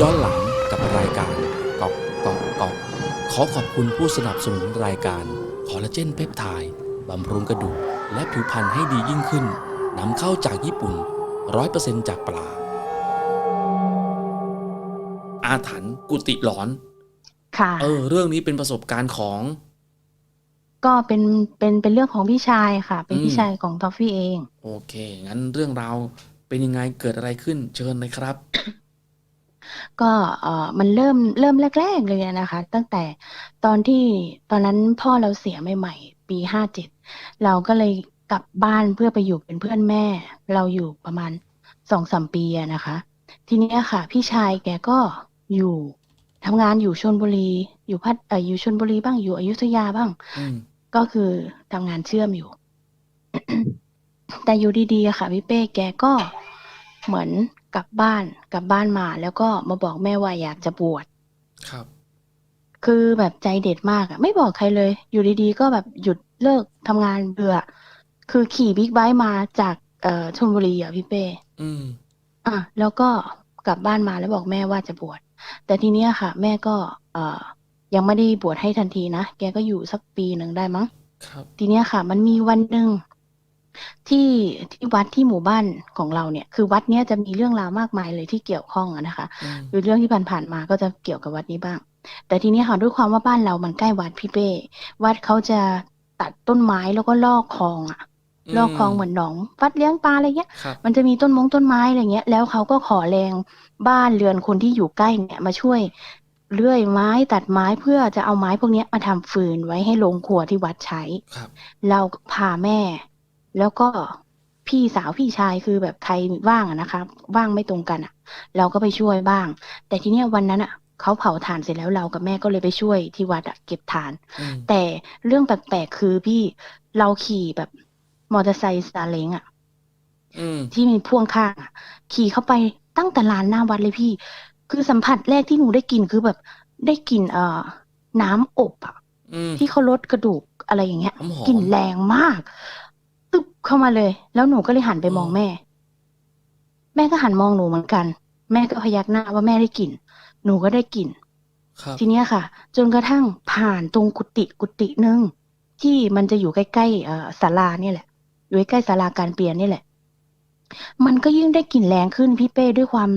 ย้อนหลังกับรายการกอกกอกกอกขอขอบคุณผู้สนับสนุนรายการคอลลาเจนเปปไทด์บำรุงกระดูกและผิวพรรณให้ดียิ่งขึ้นนำเข้าจากญี่ปุ่น 100%จากปลา อาถรรพ์กุฏิหลอน ค่ะเออ เรื่องนี้เป็นประสบการณ์ของ ก็เป็นเป็นเป็นเรื่องของพี่ชายค่ะ เป็นอืมพี่ชายของทอฟฟี่เอง โอเค งั้นเรื่องราวเป็นยังไงเกิดอะไรขึ้นเชิญเลยครับ ก็เอ่อมันเริ่มเริ่มแรก ๆ เลยนะคะ ตั้งแต่ตอนที่ตอนนั้นพ่อเราเสียใหม่ๆ ปีห้าเจ็ดเราก็เลยกลับบ้านเพื่อไปอยู่เป็นเพื่อนแม่ เราอยู่ประมาณสองสามปีอะนะคะ ทีเนี้ยค่ะ พี่ชายแกก็อยู่ทำงานอยู่ชลบุรี อยู่พัทเอ่ออยู่ชลบุรีบ้างอยู่อยุธยาบ้าง อืมก็คือทำงานเชื่อมอยู่ แต่อยู่ดีๆอะค่ะพี่เป้แกก็เหมือน กลับบ้านกลับบ้านมา แล้วก็มาบอกแม่ว่าอยากจะบวชครับ คือแบบใจเด็ดมากอะไม่บอกใครเลย อยู่ดีๆ ก็แบบหยุดเลิกทำงานเบื่อ คือขี่บิ๊กไบค์มาจากเอ่อชลบุรีอะพี่เป้อืมอะแล้วก็กลับบ้านมาแล้วบอกแม่ว่าจะบวชแต่ทีเนี้ยค่ะ แม่ก็ เอ่อ ยังไม่ได้บวชให้ทันทีนะแกก็อยู่สักปีหนึ่งได้มั้ง ครับ ทีเนี้ยค่ะ มันมีวันหนึ่ง ที่ที่วัดที่หมู่บ้านของเราเนี่ย คือวัดเนี้ยจะมีเรื่องราวมากมายเลยที่เกี่ยวข้องอะนะคะอืมคือเรื่องที่ผ่านๆมาก็จะเกี่ยวกับวัดนี้บ้าง แต่ทีนี้ค่ะด้วยความว่าบ้านเรามันใกล้วัดพี่เป้วัดเขาจะตัดต้นไม้แล้วก็ลอกคลองอะลอกคลองเหมือนหนอง วัดเลี้ยงปลาอะไรเงี้ยครับมันจะมีต้นมงต้นไม้อะไรเงี้ย แล้วเขาก็ขอแรงบ้านเรือนคนที่อยู่ใกล้เนี่ยมาช่วยเลื่อยไม้ตัดไม้เพื่อจะเอาไม้พวกเนี้ยมาทำฟืนไว้ให้โรงครัวที่วัดใช้ครับเราก็พาแม่ แล้วก็พี่สาวพี่ชายคือแบบใครว่างอะนะคะว่างไม่ตรงกันอะเราก็ไปช่วยบ้าง แต่ทีเนี้ยวันนั้นอะเขาเผาถ่านเสร็จแล้วเรากับแม่ก็เลยไปช่วยที่วัดอะเก็บถ่าน อืม แต่เรื่องแปลกๆคือพี่เราขี่แบบมอเตอร์ไซค์ซาเล้งอะอืม ที่มีพ่วงข้างอะขี่เข้าไปตั้งแต่ลานหน้าวัดเลยพี่ คือสัมผัสแรกที่หนูได้กลิ่นคือแบบได้กลิ่นเอ่อน้ำอบอะ อืม ที่เขาลดกระดูกอะไรอย่างเงี้ยหอมๆ กลิ่นแรงมากตึบ เข้ามาเลย แล้วหนูก็เลยหันไปมองอืมแม่ แม่ก็หันมองหนูเหมือนกัน แม่ก็พยักหน้าว่าแม่ได้กลิ่น หนูก็ได้กลิ่นครับทีเนี้ยค่ะ จนกระทั่งผ่านตรงกุฏิกุฏิหนึ่งที่มันจะอยู่ใกล้ๆเอ่อศาลาเนี่ยแหละ อยู่ใกล้ๆศาลาการเปลี่ยนนี่แหละ มันก็ยิ่งได้กลิ่นแรงขึ้นพี่เป้ด้วยความ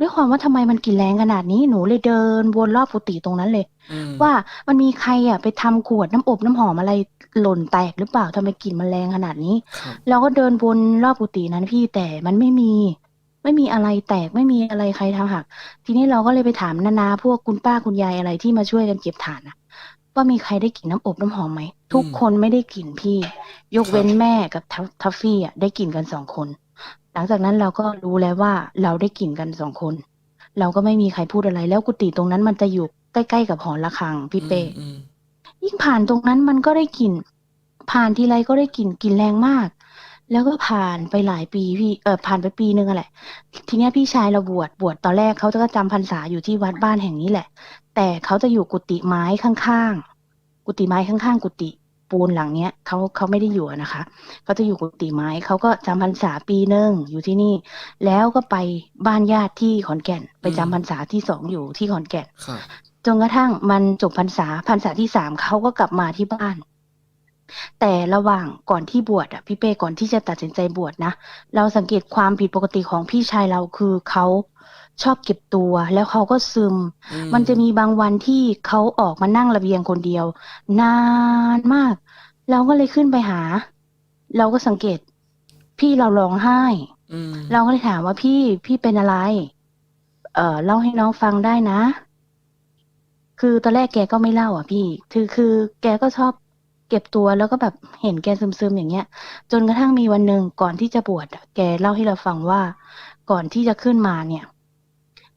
ด้วยความว่าทำไมมันกลิ่นแรงขนาดนี้หนูเลยเดินวนรอบกุฏิตรงนั้นเลยอืมว่ามันมีใครอะไปทำขวดน้ำอบน้ำหอมอะไร หล่นแตกหรือเปล่าทำไมกลิ่นมันแรงขนาดนี้ ครับเราก็เดินวนรอบกุฏินั้นพี่แต่มันไม่มี ไม่มีอะไรแตกไม่มีอะไรใครทำหัก ทีนี้เราก็เลยไปถามนานาพวกคุณป้าคุณยายอะไรที่มาช่วยกันเก็บถ่านนะว่ามีใครได้กลิ่นน้ำอบน้ำหอมไหมทุกคนไม่ได้กลิ่นพี่ ยกเว้นแม่กับทัฟทัฟฟี่อะได้กลิ่นกันสองคน หลังจากนั้นเราก็รู้แล้วว่าเราได้กลิ่นกันสองคน เราก็ไม่มีใครพูดอะไรแล้วกุฏิตรงนั้นมันจะอยู่ใกล้ ๆ กับหอระฆังพี่เป้ อืม ยิ่งผ่านตรงนั้นมันก็ได้กลิ่น ผ่านทีไรก็ได้กลิ่นกลิ่นแรงมาก แล้วก็ผ่านไปหลายปีพี่เออผ่านไปปีนึงอะแหละ ทีเนี้ยพี่ชายเราบวชบวชตอนแรกเขาจะก็จำพรรษาอยู่ที่วัดบ้านแห่งนี้แหละ แต่เขาจะอยู่กุฏิไม้ข้างๆกุฏิไม้ข้างๆกุฏิปูนหลังเนี้ยเขาเขาไม่ได้อยู่นะคะเขาจะอยู่กุฏิไม้เขาก็จำพรรษาปีหนึ่งอยู่ที่นี่ แล้วก็ไปบ้านญาติที่ขอนแก่น ไปจำพรรษาที่สองอยู่ที่ขอนแก่น จนกระทั่งมันจบพรรษาพรรษาที่สามเขาก็กลับมาที่บ้าน แต่ระหว่างก่อนที่บวชอะพี่เป้ก่อนที่จะตัดสินใจบวชนะเราสังเกตความผิดปกติของพี่ชายเราคือเขาชอบเก็บตัวแล้วเขาก็ซึมอืมันจะมีบางวันที่เขาออกมานั่งระเบียงคนเดียว นานมาก เราก็เลยขึ้นไปหา เราก็สังเกต พี่เราร้องไห้อืมเราก็เลยถามว่าพี่พี่เป็นอะไร เอ่อเล่าให้น้องฟังได้นะ คือตอนแรกแกก็ไม่เล่าอะพี่คือคือแกก็ชอบเก็บตัวแล้วก็แบบเห็นแกซึมๆอย่างเงี้ย จนกระทั่งมีวันหนึ่งก่อนที่จะบวชอะแกเล่าให้เราฟังว่าก่อนที่จะขึ้นมาเนี่ย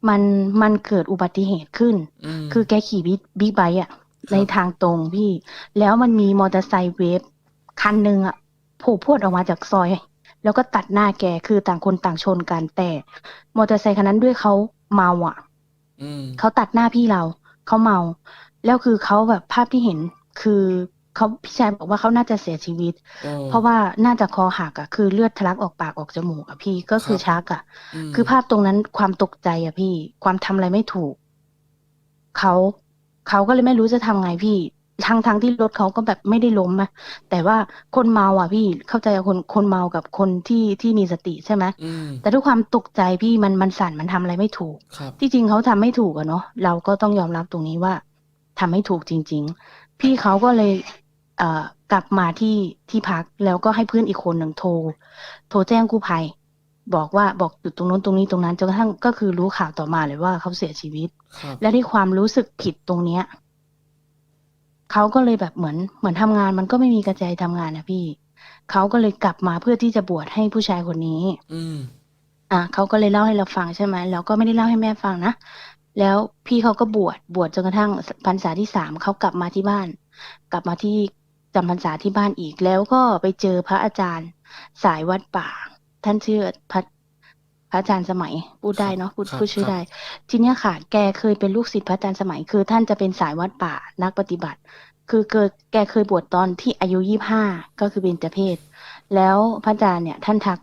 มันมันเกิดอุบัติเหตุขึ้นมคือแกขี่บิ๊กบิ๊กไบค์อะ ในทางตรงพี่ แล้วมันมีมอเตอร์ไซค์เวฟคันหนึ่งอะโผล่พรวดออกมาจากซอย แล้วก็ตัดหน้าแกคือต่างคนต่างชนกันแต่ มอเตอร์ไซค์คันนั้นด้วยเขาเมาอะอืมเขาตัดหน้าพี่เรา เขาเมา แล้วคือเขาแบบภาพที่เห็นคือเขาพี่ชายบอกว่าเขาน่าจะเสียชีวิตโอ้เพราะว่าน่าจะคอหักอะคือเลือดทะลักออกปากออกจมูกอะพี่ก็คือครับชักอะมคือภาพตรงนั้นความตกใจอะพี่ ความทำอะไรไม่ถูกเขาเขาก็เลยไม่รู้จะทำไงพี่ ทั้งทั้งที่รถเขาก็แบบไม่ได้ล้มอะแต่ว่าคนเมาอะพี่เข้าใจอะคนคนเมากับคนที่ที่มีสติใช่ไหมอืมแต่ด้วยความตกใจพี่มันมันสั่นมันทำอะไรไม่ถูกครับที่จริงเขาทำไม่ถูกอะเนาะเราก็ต้องยอมรับตรงนี้ว่าทำไม่ถูกจริง ๆ พี่เขาก็เลยเอ่อกลับมาที่ที่พักแล้วก็ให้เพื่อนอีกคนหนึ่งโทร โทรแจ้งกู้ภัยบอกว่าบอกจุดตรงนู้นตรงนี้ตรงนั้นจนกระทั่งก็คือรู้ข่าวต่อมาเลยว่าเขาเสียชีวิตครับและที่ความรู้สึกผิดตรงเนี้ย เขาก็เลยแบบเหมือนเหมือนทำงานมันก็ไม่มีกระจายทำงานนะพี่ เขาก็เลยกลับมาเพื่อที่จะบวชให้ผู้ชายคนนี้ อืมอะเขาก็เลยเล่าให้เราฟังใช่ไหมแล้วก็ไม่ได้เล่าให้แม่ฟังนะแล้วพี่เขาก็บวชบวชจนกระทั่งพรรษาที่สามเขากลับมาที่บ้าน กลับมาที่จำพรรษาที่บ้านอีกแล้วก็ไปเจอพระอาจารย์ สายวัดป่า ท่านชื่อพระ พระอาจารย์สมัยพูดได้เนาะพูดครับพูดชื่อครับได้ ทีเนี้ยค่ะ แกเคยเป็นลูกศิษย์พระอาจารย์สมัย คือท่านจะเป็นสายวัดป่านักปฏิบัติ คือเกิดแกเคยบวชตอนที่อายุยี่ห้าก็คือเป็นเจเพศแล้วพระอาจารย์เนี่ย ท่านทัก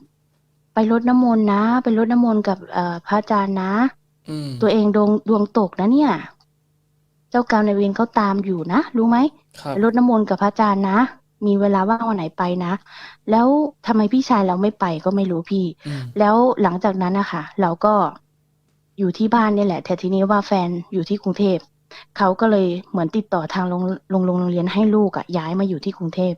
ไปรดน้ำมนต์นะ ไปรดน้ำมนต์กับเอ่อพระอาจารย์นะอืมตัวเองดวงดวงตกนะเนี่ย เจ้ากรรมนายเวรเขาตามอยู่นะรู้ไหมครับไปรดน้ำมนต์กับพระอาจารย์นะ มีเวลาว่างวันไหนไปนะ แล้วทำไมพี่ชายเราไม่ไปก็ไม่รู้พี่อืมแล้วหลังจากนั้นนะคะเราก็อยู่ที่บ้านเนี่ยแหละ แต่ทีนี้ว่าแฟนอยู่ที่กรุงเทพเขาก็เลยเหมือนติดต่อทางโรงโรงโรงเรียนให้ลูกอะย้ายมาอยู่ที่กรุงเทพ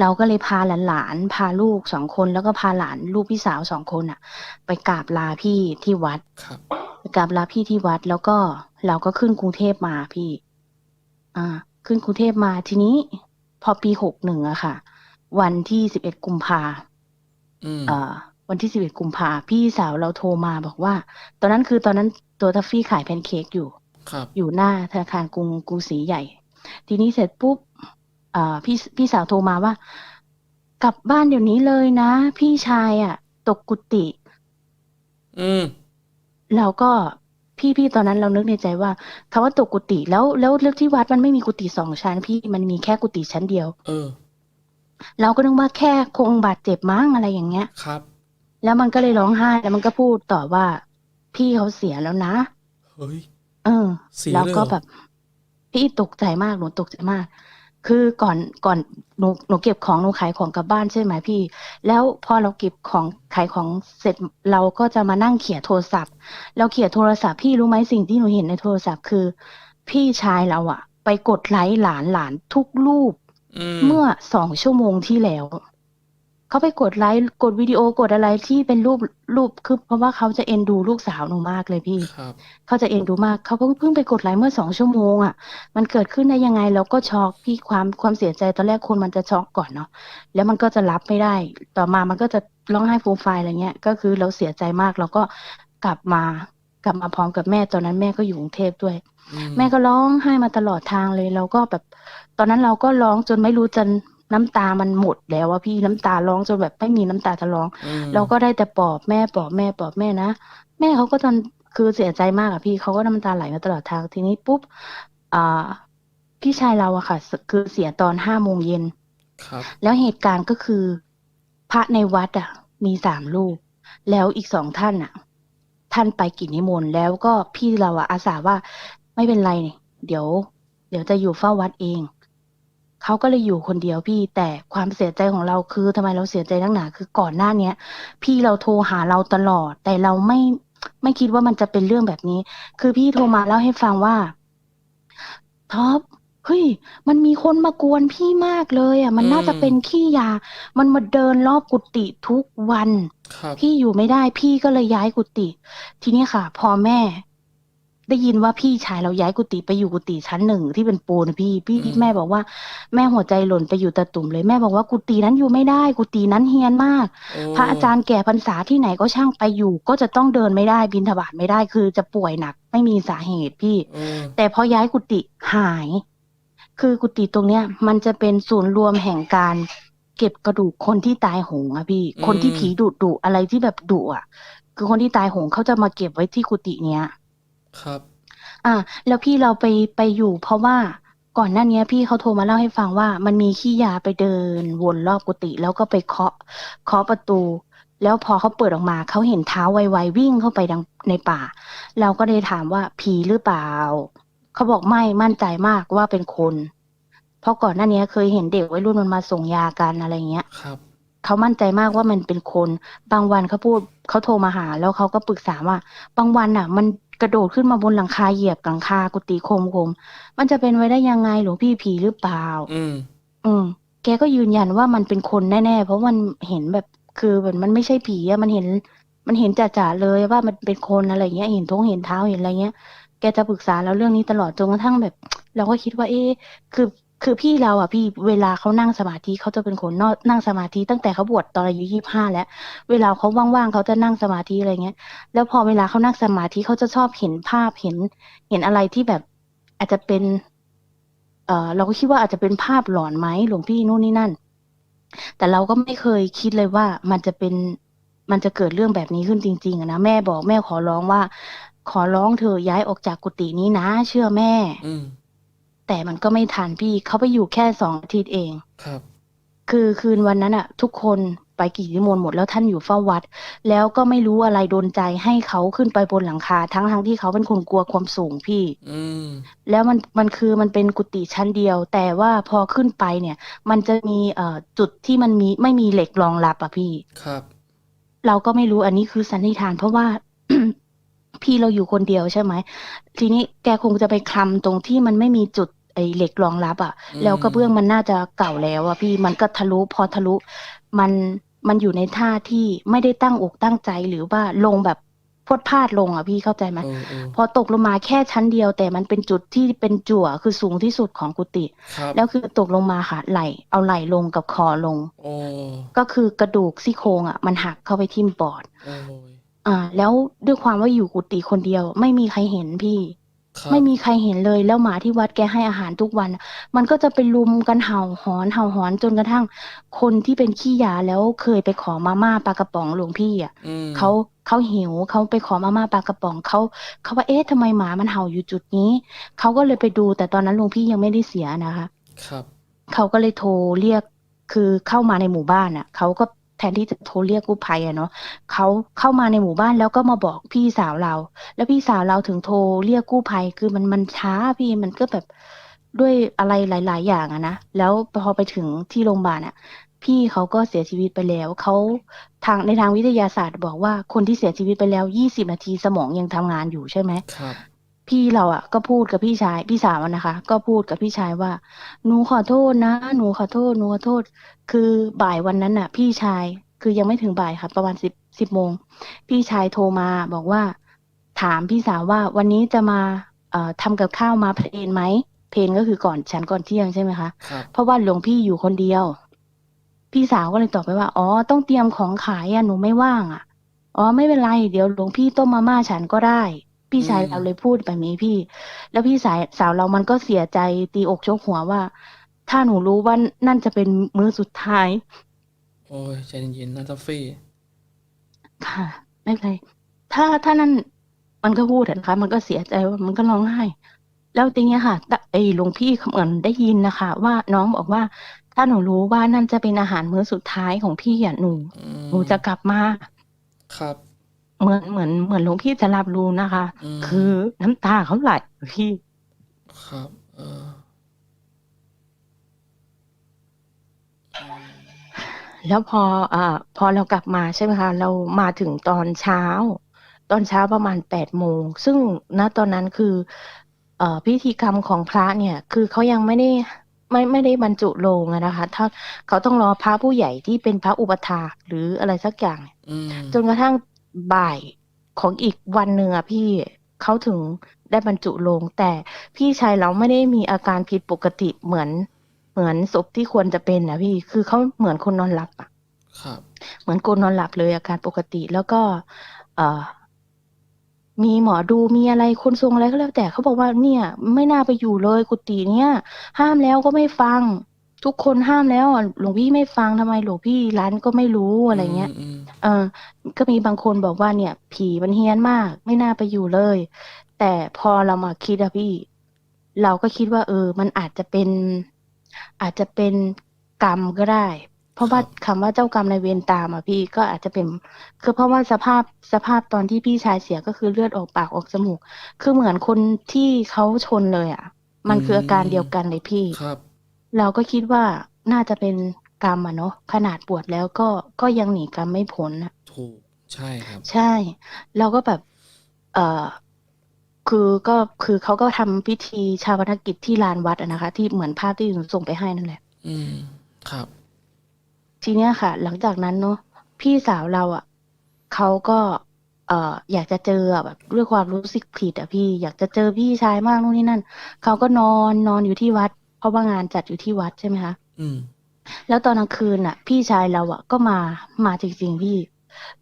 เราก็เลยพาหลานๆพาลูกสองคนแล้วก็พาหลานลูกพี่สาวสองคนอะไปกราบลาพี่ที่วัดครับไปกราบลาพี่ที่วัดแล้วก็เราก็ขึ้นกรุงเทพมาพี่ อ่า ขึ้นกรุงเทพมาทีนี้ พอปีหกหนึ่งอะค่ะ วันที่สิบเอ็ดกุมภาอืมเอ่อวันที่สิบเอ็ดกุมภาพี่สาวเราโทรมาบอกว่า ตอนนั้นคือตอนนั้นตัวทัฟฟี่ขายแพนเค้กอยู่ครับอยู่หน้าธนาคารกรุงกรุงศรีใหญ่ ทีนี้เสร็จปุ๊บอ่าพี่พี่สาวโทรมาว่า กลับบ้านเดี๋ยวนี้เลยนะ พี่ชายอะ ตกกุฏิอืมเราก็ พี่พี่ตอนนั้นเรานึกในใจว่าคำว่าตกกุฏิแล้วแล้วเลือกที่วัดมันไม่มีกุฏิสองชั้น พี่มันมีแค่กุฏิชั้นเดียว เออ เราก็นึกว่าแค่คงบาดเจ็บมั้งอะไรอย่างเงี้ย ครับ แล้วมันก็เลยร้องไห้แล้วมันก็พูดต่อว่า พี่เขาเสียแล้วนะเฮ้ยเออเสียแล้วเลยก็เหรอแบบ พี่ตกใจมากหนูตกใจมาก คือก่อนก่อนหนูหนูเก็บของหนูขายของกลับบ้านใช่ไหมพี่ แล้วพอเราเก็บของ ขายของเสร็จเราก็จะมานั่งเขี่ยโทรศัพท์ เราเขี่ยโทรศัพท์พี่รู้ไหมสิ่งที่หนูเห็นในโทรศัพท์คือ พี่ชายเราอะไปกดไลค์หลานหลานทุกรูปอืมเมื่อสองชั่วโมงที่แล้ว เขาไปกดไลค์กดวิดีโอกดอะไรที่เป็นรูปรูปคือเพราะว่าเขาจะเอ็นดูลูกสาวหนูมากเลยพี่ครับเขาจะเอ็นดูมากเขาก็เพิ่งไปกดไลค์เมื่อสองชั่วโมงอะ มันเกิดขึ้นได้ยังไงเราก็ช็อกพี่ความความเสียใจตอนแรกคนมันจะช็อกก่อนเนาะแล้วมันก็จะรับไม่ได้ ต่อมามันก็จะร้องไห้ฟูมไฟายอะไรเงี้ย ก็คือเราเสียใจมากเราก็กลับมากลับมาพร้อมกับแม่ตอนนั้นแม่ก็อยู่กรุงเทพด้วยอืแม่ก็ร้องไห้มาตลอดทางเลย เราก็แบบ ตอนนั้นเราก็ร้องจนไม่รู้จะ น้ำตามันหมดแล้วอะพี่น้ำตาร้องจนแบบไม่มีน้ำตาจะร้องอืมเราก็ได้แต่ปลอบแม่ปลอบแม่ปลอบแม่นะแม่เขาก็ตอนคือเสียใจมากอะพี่เขาก็น้ำตาไหลมาตลอดทางทีนี้ปุ๊บอ่าพี่ชายเราอะค่ะ คือเสียตอนห้าโมงเย็นครับแล้วเหตุการณ์ก็คือ พระในวัดอะมีสามรูปแล้วอีกสองท่านอะท่านไปกิจนิมนต์แล้วก็พี่เราอะอาสาว่าไม่เป็นไรเนี่ยเดี๋ยว เดี๋ยวจะอยู่เฝ้าวัดเอง เขาก็เลยอยู่คนเดียวพี่ แต่ความเสียใจของเราคือทำไมเราเสียใจนักหนาคือก่อนหน้าเนี้ย พี่เราโทรหาเราตลอด แต่เราไม่ไม่คิดว่ามันจะเป็นเรื่องแบบนี้ คือพี่โทรมาแล้วให้ฟังว่าท็อปเฮ้ย มันมีคนมากวนพี่มากเลยอะ มันน่าจะเป็นขี้ยา มันมาเดินรอบกุฏิทุกวันครับพี่อยู่ไม่ได้ พี่ก็เลยย้ายกุฏิ ทีนี้ค่ะ พอแม่ ได้ยินว่าพี่ชายเราย้ายกุฏิไปอยู่กุฏิชั้นหนึ่งที่เป็นปูนพี่พี่อืมแม่บอกว่าแม่หัวใจหล่นไปอยู่ตะตุ่มเลยแม่บอกว่ากุฏินั้นอยู่ไม่ได้ กุฏินั้นเฮี้ยนมากโอ้พระอาจารย์แก่พรรษาที่ไหนก็ช่างไปอยู่ ก็จะต้องเดินไม่ได้บินทบาทไม่ได้คือจะป่วยหนักไม่มีสาเหตุพี่เออแต่พอย้ายกุฏิหาย คือกุฏิตรงเนี้ย มันจะเป็นศูนย์รวมแห่งการเก็บกระดูกคนที่ตายโหงอะพี่ คนที่ผีดุดุอะไรที่แบบดุอะคือคนที่ตายโหงเขาจะมาเก็บไว้ที่กุฏิเนี้ย ครับ อะแล้วพี่เราไปไปอยู่ เพราะว่าก่อนหน้าเนี้ยพี่เขาโทรมาเล่าให้ฟังว่า มันมีขี้ยาไปเดินวนรอบกุฏิแล้วก็ไปเคาะเคาะประตู แล้วพอเขาเปิดออกมาเขาเห็นเท้าไวๆวิ่งเข้าไปดังในป่า เราก็เลยถามว่าผีหรือเปล่า เขาบอกไม่มั่นใจมากว่าเป็นคน เพราะก่อนหน้านี้เคยเห็นเด็กวัยรุ่นมันมาส่งยากันอะไรเงี้ย ครับ เขามั่นใจมากว่ามันเป็นคน บางวันเขาพูดเขาโทรมาหา แล้วเขาก็ปรึกษาว่า บางวันอะ มันกระโดดขึ้นมาบนหลังคาเหยียบหลังคากุฏิโคมโคมๆมันจะเป็นไว้ได้ยังไงหลวงพี่ผีหรือเปล่า อืม อืม แกก็ยืนยันว่ามันเป็นคนแน่ๆ เพราะมันเห็นแบบคือแบบมันไม่ใช่ผีอะมันเห็น มันเห็นจ่าๆเลยว่ามันเป็นคนอะไรเงี้ย เห็นท้องเห็นเท้าเห็นอะไรเงี้ย แกจะปรึกษาเราเรื่องนี้ตลอดจนกระทั่งแบบ เราก็คิดว่า เอ๊ะคือ คือพี่เราอะพี่เวลาเขานั่งสมาธิเขาจะเป็นคนนอกนั่งสมาธิตั้งแต่เขาบวชตอนอายุยี่ห้าแล้ว เวลาเขาว่างๆเขาจะนั่งสมาธิอะไรเงี้ย แล้วพอเวลาเขานั่งสมาธิเขาจะชอบเห็นภาพเห็น เห็นอะไรที่แบบอาจจะเป็น เออเราก็คิดว่าอาจจะเป็นภาพหลอนไหมหลวงพี่นู่นนี่นั่น แต่เราก็ไม่เคยคิดเลยว่ามันจะเป็นมันจะเกิดเรื่องแบบนี้ขึ้นจริงๆนะแม่บอกแม่ขอร้องว่า ขอร้องเธอย้ายออกจากกุฏินี้นะ เชื่อแม่ อื แต่มันก็ไม่ทันพี่เขาไปอยู่แค่สองอาทิตย์เอง ครับ คือคืนวันนั้นอะทุกคนไปกิจนิมนต์หมดแล้วท่านอยู่เฝ้าวัด แล้วก็ไม่รู้อะไรโดนใจให้เขาขึ้นไปบนหลังคา ทั้งทั้งๆที่เขาเป็นคนกลัวความสูงพี่ อืม แล้วมันมันคือมันเป็นกุฏิชั้นเดียว แต่ว่าพอขึ้นไปเนี่ย มันจะมีเอ่อจุดที่มันมีไม่มีเหล็กรองรับอะพี่ ครับ เราก็ไม่รู้อันนี้คือสันนิษฐานเพราะว่า พี่เราอยู่คนเดียวใช่ไหม ทีนี้แกคงจะไปคลำตรงที่มันไม่มีจุดไอ้เหล็กรองรับอะ่ะอืมแล้วกระเบื้องมันน่าจะเก่าแล้วอะพี่มันก็ทะลุพอทะลุ มันมันอยู่ในท่าที่ไม่ได้ตั้งอกตั้งใจหรือว่าลงแบบพรวดพลาดลงอะพี่เข้าใจไหมเออเออพอตกลงมาแค่ชั้นเดียว แต่มันเป็นจุดที่เป็นจั่วคือสูงที่สุดของกุฏิครับแล้วคือตกลงมาค่ะไหลเอาไหลลงกับคอลงโอ้ก็คือกระดูกซี่โครงอะ มันหักเข้าไปทิ่มปอดโอ้ยอ่า แล้วด้วยความว่าอยู่กุฏิคนเดียว ไม่มีใครเห็นพี่ ครับ ไม่มีใครเห็นเลยแล้วหมาที่วัดแกให้อาหารทุกวัน มันก็จะไปลุมกันเห่าหอนเห่าหอนจนกระทั่ง คนที่เป็นขี้ยาแล้วเคยไปขอมาม่าปลากระป๋องหลวงพี่อะอืม เขาเขาหิวเขาไปขอมาม่าปลากระป๋องเขาเขาว่าเอ๊ะทำไมหมามันเห่าอยู่จุดนี้เขาก็เลยไปดูแต่ตอนนั้นหลวงพี่ยังไม่ได้เสียนะคะ ครับ เขาก็เลยโทรเรียกคือเข้ามาในหมู่บ้านอะเขาก็แทนที่จะโทรเรียกกู้ภัยอะเนาะเขาเข้ามาในหมู่บ้านแล้วก็มาบอกพี่สาวเรา แล้วพี่สาวเราถึงโทรเรียกกู้ภัยคือมันมันช้าพี่มันก็แบบด้วยอะไรหลาย ๆ อย่างอะนะแล้วพอไปถึงที่โรงพยาบาลอะพี่เขาก็เสียชีวิตไปแล้วเขาทางในทางวิทยาศาสตร์บอกว่าคนที่เสียชีวิตไปแล้วยี่สิบนาทีสมองยังทำงานอยู่ใช่ไหมครับ พี่เราอะก็พูดกับพี่ชายพี่สาวอะนะคะ ก็พูดกับพี่ชายว่า หนูขอโทษนะ หนูขอโทษหนูขอโทษ คือบ่ายวันนั้นน่ะพี่ชายคือยังไม่ถึงบ่ายค่ะ ประมาณสิบสิบโมง พี่ชายโทรมาบอกว่า ถามพี่สาวว่าวันนี้จะมาเอ่อทำกับข้าวมาเพลนไหมเพลนก็คือก่อนฉันก่อนเที่ยงใช่ไหมคะครับเพราะว่าหลวงพี่อยู่คนเดียว พี่สาวก็เลยตอบไปว่าอ๋อต้องเตรียมของขายอะหนูไม่ว่างอะอ๋อไม่เป็นไร เดี๋ยวหลวงพี่ต้มมาม่าฉันก็ได้ พี่ชายอืมเราเลยพูดแบบนี้พี่ แล้วพี่สายสาวเรามันก็เสียใจตีอกชกหัวว่า ถ้าหนูรู้ว่านั่นจะเป็นมื้อสุดท้าย โอ้ยใจเย็นๆนะทัฟฟี่ ค่ะ ไม่เป็นไรถ้าถ้านั่นมันก็พูดอะนะคะ มันก็เสียใจว่ามันก็ร้องไห้ แล้วทีเนี้ยค่ะตะไอ้หลวงพี่เหมือนได้ยินนะคะ ว่าน้องบอกว่า ถ้าหนูรู้ว่านั่นจะเป็นอาหารมื้อสุดท้ายของพี่อะหนู อืมหนูจะกลับมา ครับ เหมือนเหมือนเหมือนหลวงพี่จะรับรู้นะคะ อืม คือน้ำตาเขาไหลพี่ ครับ เออแล้วพออ่าพอเรากลับมาใช่ไหมคะ เรามาถึงตอนเช้า ตอนเช้าประมาณแปดโมง ซึ่งณตอนนั้นคือเอ่อพิธีกรรมของพระเนี่ย คือเขายังไม่ได้ไม่ไม่ได้บรรจุโลงอะนะคะ ถ้าเขาต้องรอพระผู้ใหญ่ที่เป็นพระอุปถากหรืออะไรสักอย่างอืมจนกระทั่ง บ่ายของอีกวันหนึ่งอะพี่เขาถึงได้บรรจุลง แต่พี่ชายเราไม่ได้มีอาการผิดปกติเหมือน เหมือนศพที่ควรจะเป็นนะพี่คือเขาเหมือนคนนอนหลับอะครับ เหมือนคนนอนหลับเลยอาการปกติแล้วก็ เอ่อมีหมอดูมีอะไรคนทรงอะไรก็แล้วแต่เขาบอกว่าเนี่ย ไม่น่าไปอยู่เลยกุฏิเนี่ย ห้ามแล้วก็ไม่ฟัง ทุกคนห้ามแล้วอะหลวงพี่ไม่ฟังทำไมหลวงพี่ร้านก็ไม่รู้อะไรเงี้ยอืมเออก็มีบางคนบอกว่าเนี่ย ผีมันเฮี้ยนมาก ไม่น่าไปอยู่เลย แต่พอเรามาคิดอะพี่ เราก็คิดว่า เออ มันอาจจะเป็น อาจจะเป็นกรรมก็ได้ เพราะว่าคำว่าเจ้ากรรมนายเวรตามอะพี่ก็อาจจะเป็น คือเพราะว่าสภาพสภาพตอนที่พี่ชายเสียก็คือเลือดออกปากออกจมูก คือเหมือนคนที่เขาชนเลยอะมันคืออาการเดียวกันเลยพี่ครับ เราก็คิดว่าน่าจะเป็นกรรมอะเนาะขนาดบวชแล้วก็ก็ยังหนีกรรมไม่พ้นอะถูกใช่ครับ ใช่ เราก็แบบ เอ่อคือก็คือเขาก็ทำพิธีชาปนกิจที่ลานวัดอะนะคะ ที่เหมือนภาพที่หนูส่งไปให้นั่นแหละ อืมครับ ทีเนี้ยค่ะ หลังจากนั้นเนาะพี่สาวเราอะเขาก็เอ่ออยากจะเจออะแบบด้วยความรู้สึกผิดอะพี่ อยากจะเจอพี่ชายมากนู่นนี่นั่นเขาก็นอนนอนอยู่ที่วัดเพ ราะว่างานจัดอยู่ที่วัดใช่ไหมคะอืม แล้วตอนกลางคืนน่ะ พี่ชายเราอะ ก็มามาจริงๆพี่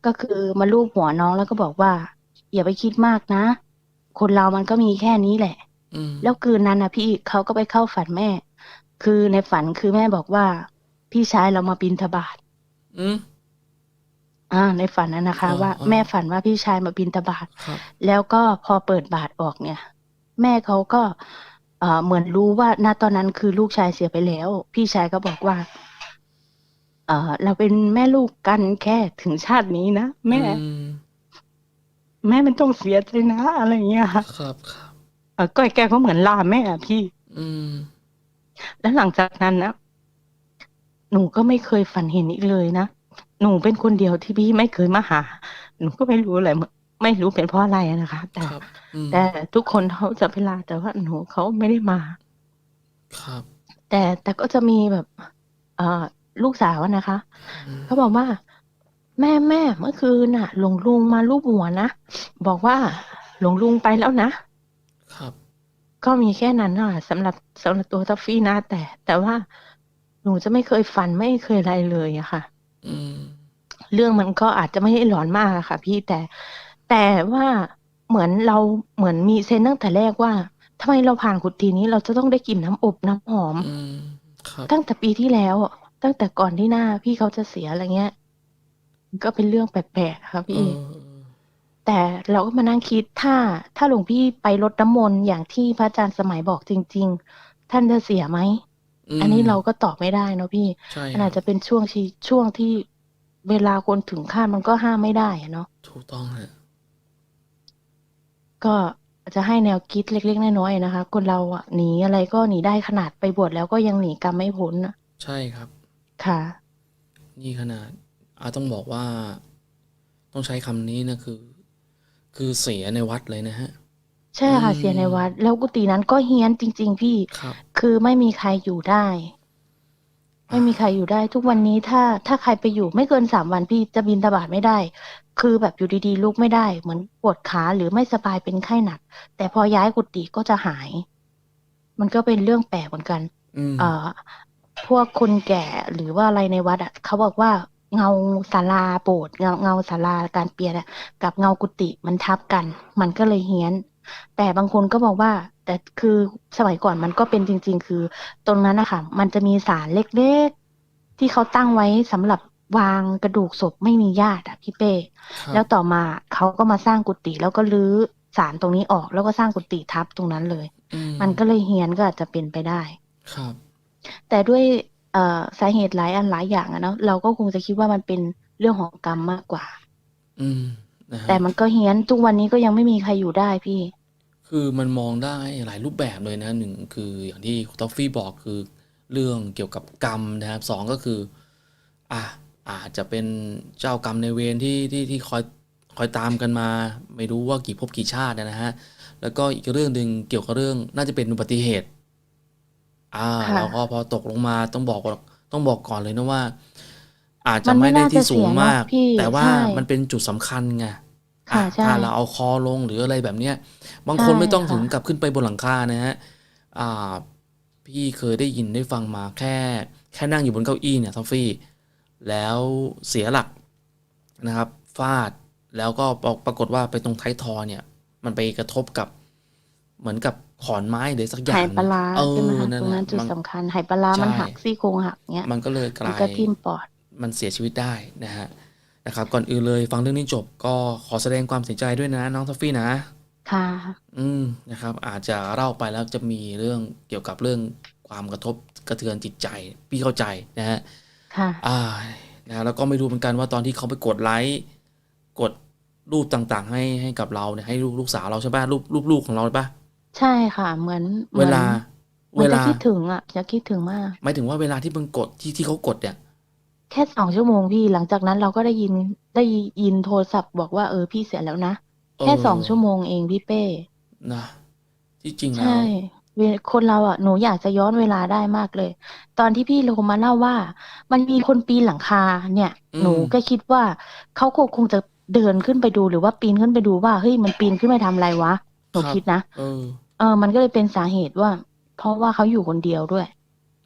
ก็คือมาลูบหัวน้องแล้วก็บอกว่า อย่าไปคิดมากนะ คนเรามันก็มีแค่นี้แหละ อืมแล้วคืนนั้นนะพี่เขาก็ไปเข้าฝันแม่ คือในฝันคือแม่บอกว่า พี่ชายเรามาบิณฑบาตอืม อ่า ในฝันนั้นนะคะอ๋อว่าอ๋อแม่ฝันว่าพี่ชายมาบิณฑบาตครับ แล้วก็พอเปิดบาตรออกเนี่ย แม่เขาก็ เอ่อเหมือนรู้ว่าณตอนนั้นคือลูกชายเสียไปแล้ว พี่ชายก็บอกว่า เอ่อเราเป็นแม่ลูกกันแค่ถึงชาตินี้นะแม่อืมแม่ไม่ต้องเสียใจนะ อะไรอย่างเงี้ยค่ะครับครับเออก้อยแกก็เหมือนลาแม่อะพี่ อืม แล้วหลังจากนั้นนะหนูก็ไม่เคยฝันเห็นอีกเลยนะหนูเป็นคนเดียวที่พี่ไม่เคยมาหา หนูก็ไม่รู้อะไรเหมือน ไม่รู้เป็นเพราะอะไรอะนะคะ แต่ครับอืมแต่ทุกคนเขาจะเวลาแต่ว่าหนูเขาไม่ได้มา ครับแต่แต่ก็จะมีแบบ เอ่อลูกสาวอะนะคะ อืมเขาบอกว่า แม่แม่เมื่อคืนน่ะ หลวงลุงมาลูบหัวนะ บอกว่าหลวงลุงไปแล้วนะ ครับก็มีแค่นั้นน่ะสำหรับสำหรับตัวทัฟฟี่นะแต่ แต่ว่าหนูจะไม่เคยฝันไม่เคยอะไรเลยอะค่ะ อืมเรื่องมันก็อาจจะไม่ได้หลอนมากอะค่ะ พี่แต่ แต่ว่าเหมือนเราเหมือนมีเซนส์ตั้งแต่แรกว่าทำไมเราผ่านกุฏินี้เราจะต้องได้กลิ่นน้ำอบน้ำหอมอืมครับตั้งแต่ปีที่แล้วอะตั้งแต่ก่อนที่หน้าพี่เขาจะเสียอะไรเงี้ยมันก็เป็นเรื่องแปลกๆค่ะเอพี่อแต่เราก็มานั่งคิดถ้า ถ้าหลวงพี่ไปรดน้ำมนต์อย่างที่พระอาจารย์สมัยบอกจริง ๆ ท่านจะเสียไหมมอันนี้เราก็ตอบไม่ได้เนาะพี่ใช่มันครัอาบจจะเป็นช่วงที่ช่วงที่เวลาคนถึงขั้นมันก็ห้ามไม่ได้อะเนาะถูกต้องฮะ ก็จะให้แนวคิดเล็กๆน้อยๆนะคะ คนเราอะหนีอะไรก็หนีได้ขนาดไปบวชแล้วก็ยังหนีกรรมไม่พ้นอะใช่ครับ ค่ะ นี่ขนาดอาต้องบอกว่า ต้องใช้คำนี้นะคือ คือเสียในวัดเลยนะฮะ ใช่ค่ะอืม เสียในวัด แล้วกุฏินั้นก็เฮี้ยนจริง ๆ พี่ ครับ คือไม่มีใครอยู่ได้ ไม่มีใครอยู่ได้ทุกวันนี้ถ้าถ้าใครไปอยู่ไม่เกินสามวันพี่จะบินทบาทไม่ได้ คือแบบอยู่ดีๆลุกไม่ได้ เหมือนปวดขาหรือไม่สบายเป็นไข้หนัก แต่พอย้ายกุฏิก็จะหาย มันก็เป็นเรื่องแปลกเหมือนกันอืมเอ่อพวกคนแก่หรือว่าอะไรในวัดอะเขาบอกว่าเงาศาลาโบสถ์เงาเงาศาลาการเปลี่ยนอะกับเงากุฏิมันทับกัน มันก็เลยเฮี้ยน แต่บางคนก็บอกว่า แต่คือสมัยก่อนมันก็เป็นจริง ๆ คือ ตรงนั้นนะคะมันจะมีศาลเล็กๆ ที่เขาตั้งไว้สำหรับวางกระดูกศพไม่มีญาติอะพี่เป้ครับแล้วต่อมาเขาก็มาสร้างกุฏิแล้วก็รื้อศาลตรงนี้ออก แล้วก็สร้างกุฏิทับตรงนั้นเลยอืมันก็เลยเฮี้ยนก็อาจจะเป็นไปได้ ครับ แต่ด้วยเอ่อสาเหตุหลายอันหลายอย่างอะเนาะเราก็คงจะคิดว่ามันเป็นเรื่องของกรรมมากกว่า อืม นะฮะ แต่มันก็เฮี้ยนทุกวันนี้ก็ยังไม่มีใครอยู่ได้พี่ คือมันมองได้หลายรูปแบบเลยนะหนึ่งคืออย่างที่คุณทอฟฟี่บอกคือเรื่องเกี่ยวกับกรรมนะครับสองก็คืออะอาจจะเป็นเจ้ากรรมในายเวรที่ที่ที่คอยคอยตามกันมา ไม่รู้ว่ากี่ภพกี่ชาตินะฮะแล้วก็อีกเรื่องหนึ่งเกี่ยวกับเรื่องน่าจะเป็นอุบัติเหตุ อ่าค่ะ แล้วก็พอตกลงมาต้องบอกว่าต้องบอกก่อนเลยนะว่า อาจจะมันไม่ไม่ได้น่าที่จะสูงเสียเนอะมาก พี่แต่ว่าใช่ มันเป็นจุดสำคัญไง ค่ะอะใช่ ถ้าเราเอาคอลงหรืออะไรแบบเนี้ย บางคนใช่ไม่ต้องค่ะถึงกับขึ้นไปบนหลังคานะฮะอ่า พี่เคยได้ยินได้ฟังมาแค่ แค่นั่งอยู่บนเก้าอี้เนี่ยทอฟฟี่ แล้วเสียหลักนะครับฟาดแล้วก็ปรปรากฏว่าไปตรงท้ายทอยเนี่ย มันไปกระทบกับเหมือนกับขอนไม้หรือสักอย่าหางยปลาร้าเอใช่ไหมอคะนั่นตรงแหนั้ละนจุดมัน สำคัญหายปลาร้ามันใช่ หักซี่โครงหักเนี้ยมันก็เลยกมันลายก็ทิ่มปอด มันเสียชีวิตได้นะฮะ นะครับ ก่อนอื่นเลยฟังเรื่องนี้จบก็ขอแสดงความเสียใจด้วยนะ น้องทอฟฟี่นะ ค่ะ อืมนะครับ อาจจะเล่าไปแล้วจะมีเรื่องเกี่ยวกับเรื่องความกระทบกระเทือนจิตใจ พี่เข้าใจนะฮะค่ะ อ่านะแล้วก็ไม่รู้เหมือนกันว่าตอนที่เขาไปกดไลค์กดรูปต่างๆ ให้ให้กับเราเนี่ยให้ลูกลูกสาวเราใช่ป่ะรูปรูปลูกของเราป่ะใช่ค่ะ เหมือนหเวมือนลา เหมืเวอนจะลาคิดถึงอะจะคิดถึงมาก หมายถึงว่าเวลาที่มึงกดที่ที่เขากดเนี่ย แค่สองชั่วโมงพี่หลังจากนั้นเราก็ได้ยินได้ยินโทรศัพท์บอกว่าเออพี่เสียแล้วนะ แค่สองชั่วโมงเองพี่เป้นะที่จริงแล้วใช่เวคนเราอะหนูอยากจะย้อนเวลาได้มากเลย ตอนที่พี่โทรมาเล่าว่า มันมีคนปีนหลังคาเนี่ยอืมหนูก็คิดว่าเขาคงคงจะเดินขึ้นไปดูหรือว่าปีนขึ้นไปดูว่าเฮ้ยมันปีนขึ้นไปทำอะไรวะหนูคิดนะเออเออมันก็เลยเป็นสาเหตุว่า เพราะว่าเขาอยู่คนเดียวด้วย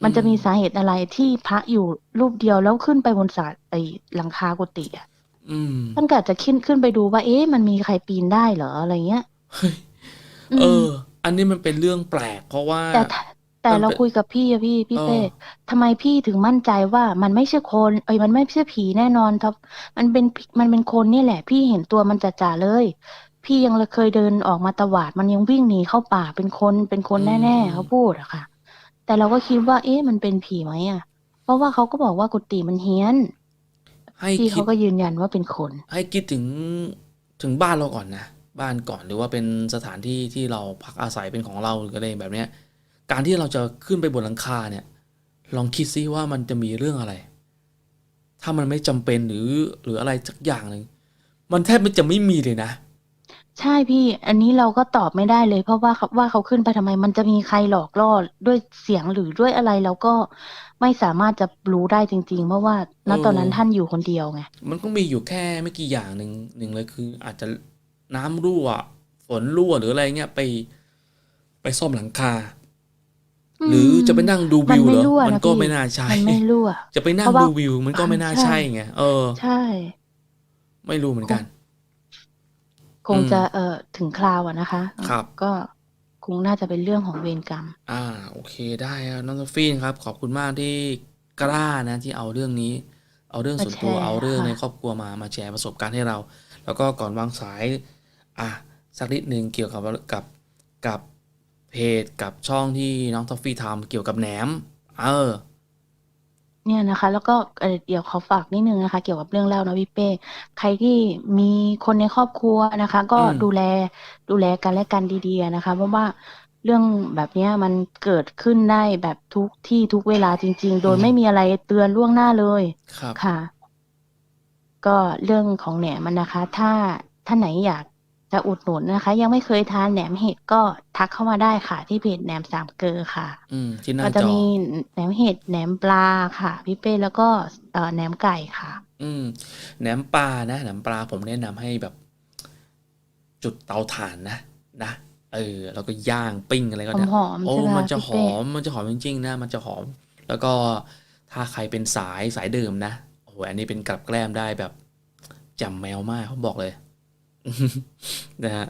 มันจะมีสาเหตุอะไรที่พระอยู่รูปเดียวแล้วขึ้นไปบนศาลไอหลังคากุฏิอะอืมท่านก็อาจจะขึ้นขึ้นไปดูว่า เอ๊ะมันมีใครปีนได้เหรออะไรเงี้ยเฮ้ยอืมเออ อันนี้มันเป็นเรื่องแปลก เพราะว่า แต่ถ้าแต่มันเป็นเราคุยกับพี่อะพี่พี่เออเป้ทำไมพี่ถึงมั่นใจว่ามันไม่ใช่คนเอ้ยมันไม่ใช่ผีแน่นอนครับ มันเป็นมันเป็นคนนี่แหละ พี่เห็นตัวมันจ่าๆเลย พี่ยังเคยเดินออกมาตวาด มันยังวิ่งหนีเข้าป่าเป็นคนเป็นคนแน่ๆเขาพูดอะค่ะ แต่เราก็คิดว่าเอ๊ะมันเป็นผีไหมอะเพราะว่าเขาก็บอกว่ากุฏิมันเฮี้ยนให้พี่คิเขาดก็ยืนยันว่าเป็นคน ให้คิดถึงถึงบ้านเราก่อนนะบ้านก่อนหรือว่าเป็นสถานที่ที่เราพักอาศัยเป็นของเราหรืออะไรแบบเนี้ย การที่เราจะขึ้นไปบนหลังคาเนี่ย ลองคิดซิว่ามันจะมีเรื่องอะไร ถ้ามันไม่จำเป็นหรือหรืออะไรสักอย่างหนึ่งมันแทบมันจะไม่มีเลยนะ ใช่พี่ อันนี้เราก็ตอบไม่ได้เลย เพราะว่าเขาว่าเขาขึ้นไปทำไม มันจะมีใครหลอกล่อด้วยเสียงหรือด้วยอะไรเราก็ไม่สามารถจะรู้ได้จริง ๆ เพราะว่าณตอนนั้นเออท่านอยู่คนเดียวไงมันก็มีอยู่แค่ไม่กี่อย่างหนึ่งหนึ่งเลยคือ อาจจะน้ำรั่วฝนรั่วหรืออะไรเงี้ยไป ไปซ่อมหลังคา หรือจะไปนั่งดูวิวเหรอมันไม่รั่วนะมันก็พี่ไม่น่าใช่มันไม่รั่วจะไปนั่งเพราะว่าดูวิว มันก็ไม่น่าใช่ใช่ไงเออ ใช่ ไม่รู้เหมือนกัน คงอืมจะเอ่อถึงคราวอะนะคะ ครับ ก็คงน่าจะเป็นเรื่องของเวรกรรม อ่า โอเคได้ครับน้องโซฟี่ครับ ขอบคุณมากที่กล้านะที่เอาเรื่องนี้ เอาเรื่องส่วนตัวมาแชร์เอาเรื่องค่ะในครอบครัวมามาแชร์ประสบการณ์ให้เรา แล้วก็ก่อนวางสาย อะสักนิดหนึ่งเกี่ยวกับกับกับเพจกับช่องที่น้องทอฟฟี่ทำเกี่ยวกับแหนม เออ เนี่ยนะคะ แล้วก็เอ่อเดี๋ยวขอฝากนิดนึงนะคะ เกี่ยวกับเรื่องเล่านะพี่เป้ ใครที่มีคนในครอบครัวนะคะ ก็อืม ดูแลดูแลกันและกันดีๆนะคะ เพราะว่าเรื่องแบบเนี้ยมันเกิดขึ้นได้แบบทุกที่ทุกเวลาจริง ๆ โดยไม่มีอะไรเตือนล่วงหน้าเลยครับ ค่ะ ก็เรื่องของแหนมมันนะคะ ถ้าท่านไหนอยาก จะอุดหนุนนะคะ ยังไม่เคยทานแหนมเห็ดก็ทักเข้ามาได้ค่ะ ที่เพจแหนมสามเกลอค่ะอืมที่หน้าก็จะจอมีแหนมเห็ดแหนมปลาค่ะ พี่เป้แล้วก็เอ่อแหนมไก่ค่ะ อืมแหนมปลานะแหนมปลาผมแนะนำให้แบบ จุดเตาถ่านนะนะเออแล้วก็ย่างปิ้งอะไรก็ได้หอมๆโอ้ใช่ไหมมันจะพี่หเป้อมมันจะหอมจริงๆนะมันจะหอม แล้วก็ถ้าใครเป็นสายสายดื่มนะโอ้โหอันนี้เป็นกับแกล้มได้แบบจำแมวมากผมบอกเลย นะฮะ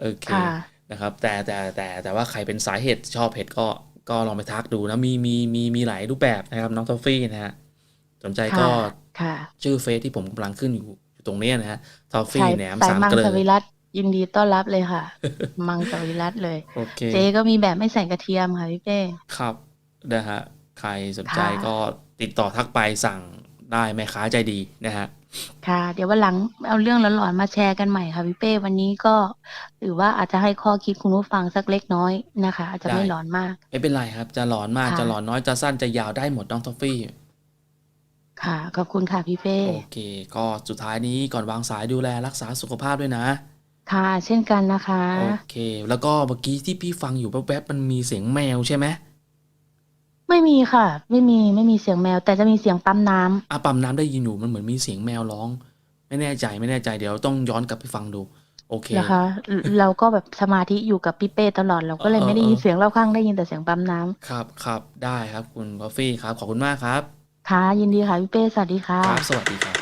โอเคค่ะนะครับ แต่แต่แต่แต่ว่าใครเป็นสายเห็ดชอบเห็ดก็ก็ลองไปทักดูนะมีมีมีมีหลายรูปแบบนะครับ น้องทอฟฟี่นะฮะสนใจก็ค่ะค่ะชื่อเฟซที่ผมกำลังขึ้นอยู่อยู่ตรงเนี้ยนะฮะทอฟฟี่สายแหนมสายสามมังเกลืสอวิรัตยินดีต้อนรับเลยค่ะ มังสวิรัตเลยโอเคเจ๊ก็มีแบบไม่ใส่กระเทียมค่ะพี่เป้ครับนะฮะใครสนใจค่ะก็ติดต่อทักไปสั่งได้แม่ค้าใจดีนะฮะ ค่ะ เดี๋ยววันหลังเอาเรื่องหลอนๆมาแชร์กันใหม่ค่ะพี่เป้วันนี้ก็หรือว่าอาจจะให้ข้อคิดคุณผู้ฟังสักเล็กน้อยนะคะ อาจจะไม่ได้หลอนมาก ไม่เป็นไรครับ จะหลอนมากค่ะ จะหลอนน้อยจะสั้นจะยาวได้หมดน้องทอฟฟี่ ค่ะ ขอบคุณค่ะพี่เป้โอเค ก็สุดท้ายนี้ก่อนวางสายดูแลรักษาสุขภาพด้วยนะ ค่ะ เช่นกันนะคะ โอเค แล้วก็เมื่อกี้ที่พี่ฟังอยู่แป๊บๆมันมีเสียงแมวใช่ไหม ไม่มีค่ะ ไม่มีไม่มีเสียงแมว แต่จะมีเสียงปั๊มน้ำอาปั๊มน้ำได้ยินอยู่มันเหมือนมีเสียงแมวร้อง ไม่แน่ใจไม่แน่ใจเดี๋ยวต้องย้อนกลับไปฟังดู โอเค นะคะ เราก็แบบสมาธิอยู่กับพี่เป้ตลอดเราก็เลยเออไม่ได้ยินเออเสียงรอบข้างได้ยินแต่เสียงปั๊มน้ำครับครับได้ครับคุณทอฟฟี่ครับ ขอบคุณมากครับค่ะยินดีค่ะพี่เป้สวัสดีค่ะ ครับ สวัสดีครับ